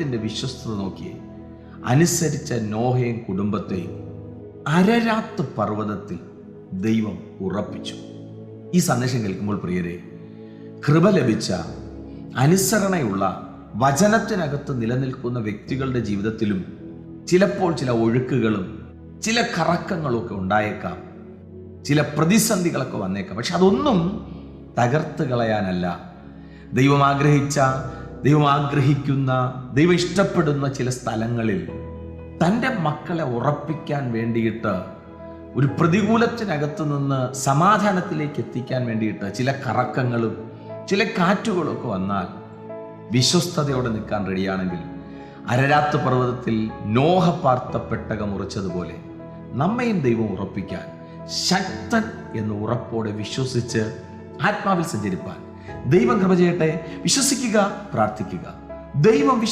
ദൈവത്തിന്റെ വിശ്വസ്തത നോക്കിയേ. അനുസരിച്ച നോഹയും കുടുംബത്തെയും അരരാത്ത് പർവതത്തിൽ ദൈവം ഉറപ്പിച്ചു. ഈ സന്ദേശം കേൾക്കുമ്പോൾ പ്രിയരെ കൃപ ലഭിച്ച അനുസരണയുള്ള വചനത്തിനകത്ത് നിലനിൽക്കുന്ന വ്യക്തികളുടെ ജീവിതത്തിലും ചിലപ്പോൾ ചില ഒഴുക്കുകളും ചില കറക്കങ്ങളും ഒക്കെ ഉണ്ടായേക്കാം. ചില പ്രതിസന്ധികളൊക്കെ വന്നേക്കാം. പക്ഷെ അതൊന്നും തകർത്ത് കളയാനല്ല. ദൈവം ആഗ്രഹിച്ച ദൈവം ആഗ്രഹിക്കുന്ന ദൈവം ഇഷ്ടപ്പെടുന്ന ചില സ്ഥലങ്ങളിൽ തന്റെ മക്കളെ ഉറപ്പിക്കാൻ വേണ്ടിയിട്ട് ഒരു പ്രതികൂലത്തിനകത്ത് നിന്ന് സമാധാനത്തിലേക്ക് എത്തിക്കാൻ വേണ്ടിയിട്ട് ചില കറക്കങ്ങളും ചില കാറ്റുകളും ഒക്കെ വന്നാൽ വിശ്വസ്തയോടെ നിൽക്കാൻ റെഡിയാണെങ്കിൽ അരരാത്ത് പർവതത്തിൽ നോഹ പാർത്ത പെട്ടകം ഉറച്ചതുപോലെ നമ്മയും ദൈവം ഉറപ്പിക്കാൻ ശക്തൻ എന്ന് ഉറപ്പോടെ വിശ്വസിച്ച് ആത്മാവിൽ സഞ്ചരിപ്പാൻ ദൈവം കൃപ ചെയ്യട്ടെ. വിശ്വസിക്കുക പ്രാർത്ഥിക്കുക. ദൈവം വിശ്വ